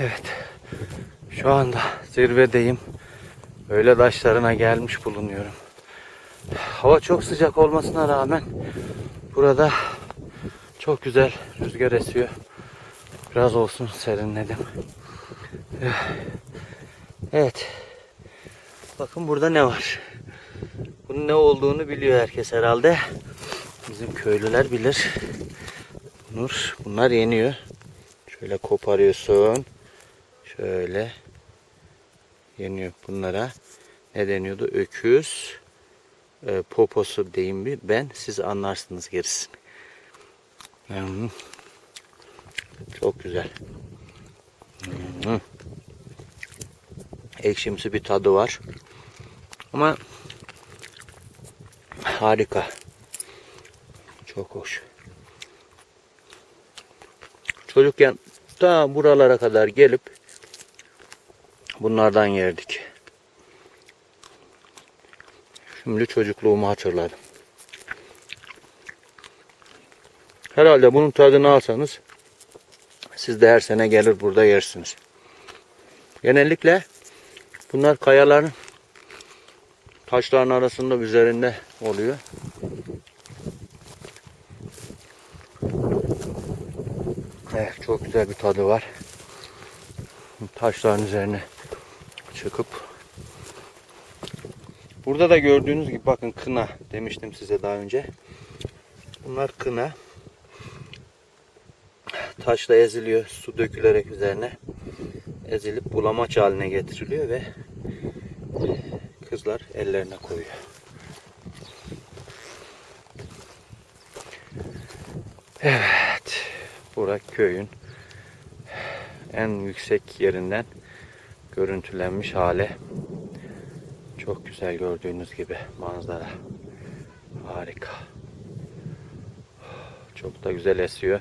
Evet. Şu anda zirvedeyim. Öğle taşlarına gelmiş bulunuyorum. Hava çok sıcak olmasına rağmen burada çok güzel rüzgar esiyor. Biraz olsun serinledim. Evet. Bakın burada ne var? Bunun ne olduğunu biliyor herkes herhalde. Bizim köylüler bilir. Nur, bunlar yeniyor. Şöyle koparıyorsun. Şöyle yeniyor bunlara. Ne deniyordu? Öküz e, poposu diyeyim bir ben. Siz anlarsınız gerisini. Hmm. Çok güzel. Hmm. Ekşimsi bir tadı var. Ama harika. Çok hoş. Çocukken ta buralara kadar gelip bunlardan yerdik. Şimdi çocukluğumu hatırladım. Herhalde bunun tadını alsanız siz de her sene gelir burada yersiniz. Genellikle bunlar kayaların taşların arasında üzerinde oluyor. Evet, çok güzel bir tadı var. Taşların üzerine çıkıp Burada da gördüğünüz gibi bakın kına demiştim size daha önce. Bunlar kına. Taşla eziliyor, su dökülerek üzerine ezilip bulamaç haline getiriliyor ve kızlar ellerine koyuyor. Evet. Burak köyün en yüksek yerinden görüntülenmiş hale. Çok güzel gördüğünüz gibi manzara. Harika. Çok da güzel esiyor.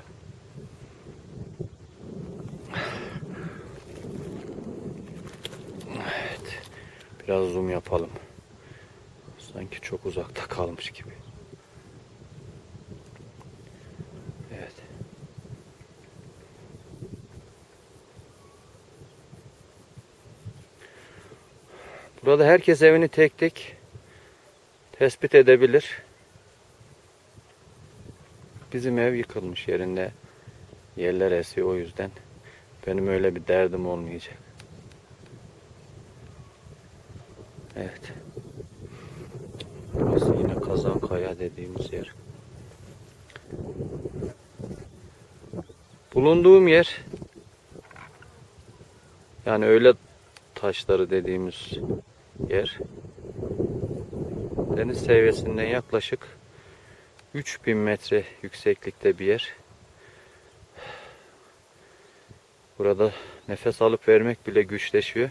Evet. Biraz zoom yapalım. Sanki çok uzakta kalmış gibi. Evet. Burada herkes evini tek tek tespit edebilir. Bizim ev yıkılmış yerinde. Yerler esiyor o yüzden. Benim öyle bir derdim olmayacak. Evet. Burası yine Kazankaya dediğimiz yer. Bulunduğum yer yani öyle taşları dediğimiz yer deniz seviyesinden yaklaşık 3000 metre yükseklikte bir yer. Burada nefes alıp vermek bile güçleşiyor.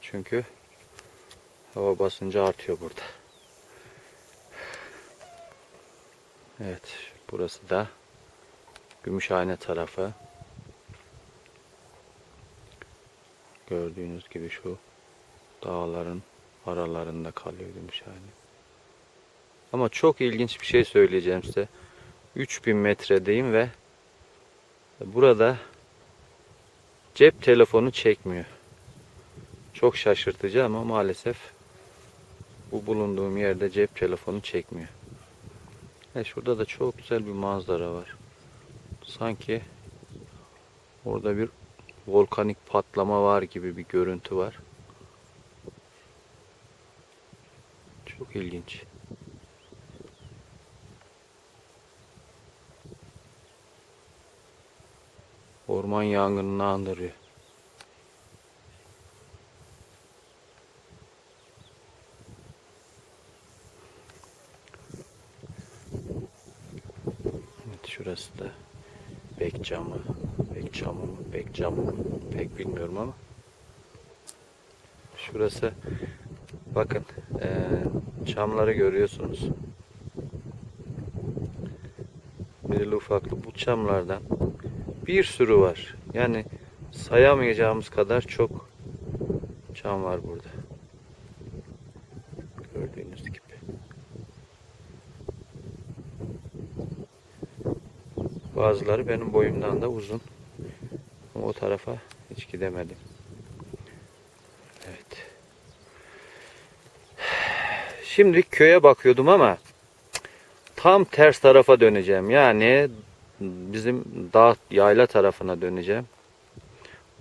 Çünkü hava basıncı artıyor burada. Evet, burası da Gümüşhane tarafı. Gördüğünüz gibi şu dağların aralarında kalıyor Gümüşhane. Ama çok ilginç bir şey söyleyeceğim size. 3000 metredeyim ve burada cep telefonu çekmiyor. Çok şaşırtıcı ama maalesef bu bulunduğum yerde cep telefonu çekmiyor. E şurada da çok güzel bir manzara var. Sanki orada bir volkanik patlama var gibi bir görüntü var. Çok ilginç. Orman yangınını andırıyor. Evet şurası da bek camı. Bek camı mı? Bek camı mı? Pek bilmiyorum ama. Şurası bakın eee çamları görüyorsunuz. Birli ufaklı bu çamlardan bir sürü var. Yani sayamayacağımız kadar çok çam var burada. Gördüğünüz gibi. Bazıları benim boyumdan da uzun. O tarafa hiç gidemedim. Evet. Şimdi köye bakıyordum ama tam ters tarafa döneceğim. Yani bizim dağ yayla tarafına döneceğim.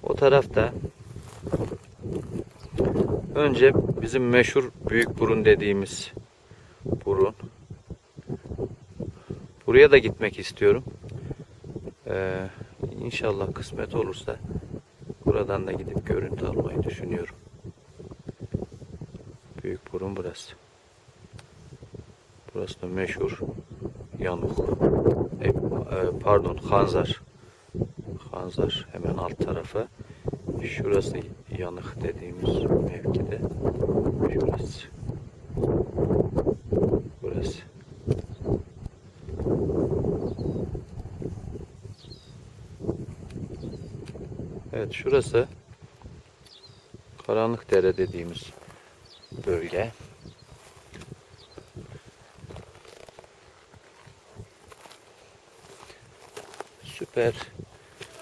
O tarafta önce bizim meşhur büyük burun dediğimiz burun. Buraya da gitmek istiyorum. Ee, inşallah kısmet olursa buradan da gidip görüntü almayı düşünüyorum. Büyük burun burası. Burası da meşhur Yanuk. E, e, pardon Hanzar. Hanzar hemen alt tarafı. Şurası Yanık dediğimiz mevkide. Şurası. Burası. Evet şurası Karanlık Dere dediğimiz bölge. Süper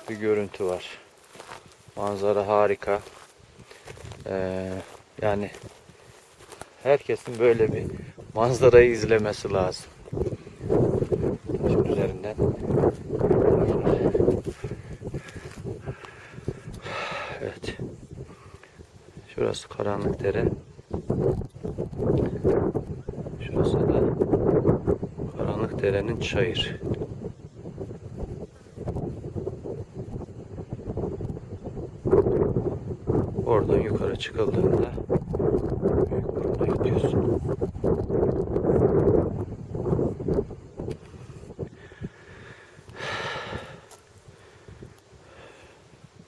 bir görüntü var. Manzara harika. Ee, yani herkesin böyle bir manzarayı izlemesi lazım. Üzerinden. Evet. Şurası karanlık dere. Şurası da karanlık derenin çayır. Oradan yukarı çıkıldığında büyük buruna gidiyorsun.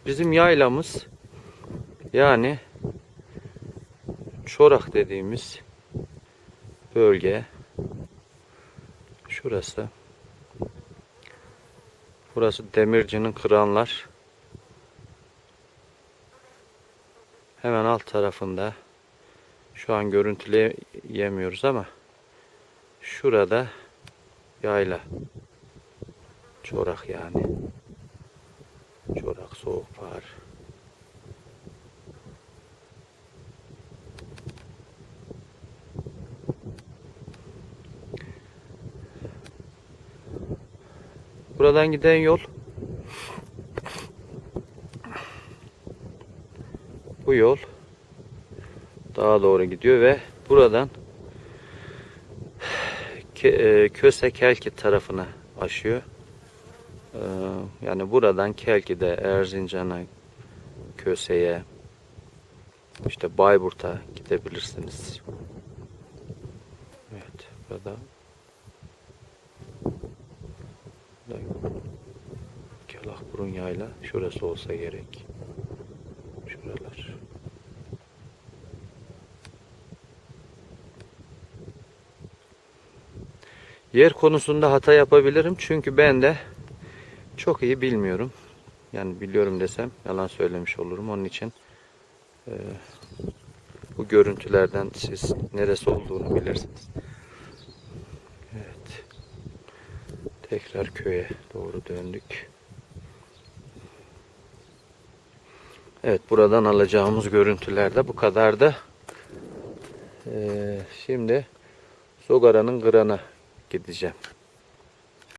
Bizim yaylamız yani Çorak dediğimiz bölge şurası. Burası Demirci'nin Kıranlar. Hemen alt tarafında şu an görüntüleyemiyoruz ama şurada yayla. Çorak yani. Çorak soğuk var. Buradan giden yol yol dağa doğru gidiyor ve buradan e, Köse Kelkit tarafına aşıyor. Ee, Yani buradan Kelki'de Erzincan'a, Köse'ye, işte Bayburt'a gidebilirsiniz. Evet, burada Kelahburun yayla şurası olsa gerek. Yer konusunda hata yapabilirim çünkü ben de çok iyi bilmiyorum. Yani biliyorum desem yalan söylemiş olurum. Onun için e, bu görüntülerden siz neresi olduğunu bilirsiniz. Evet. Tekrar köye doğru döndük. Evet buradan alacağımız görüntüler de bu kadardı. Ee, şimdi Sogara'nın Gıran'a gideceğim.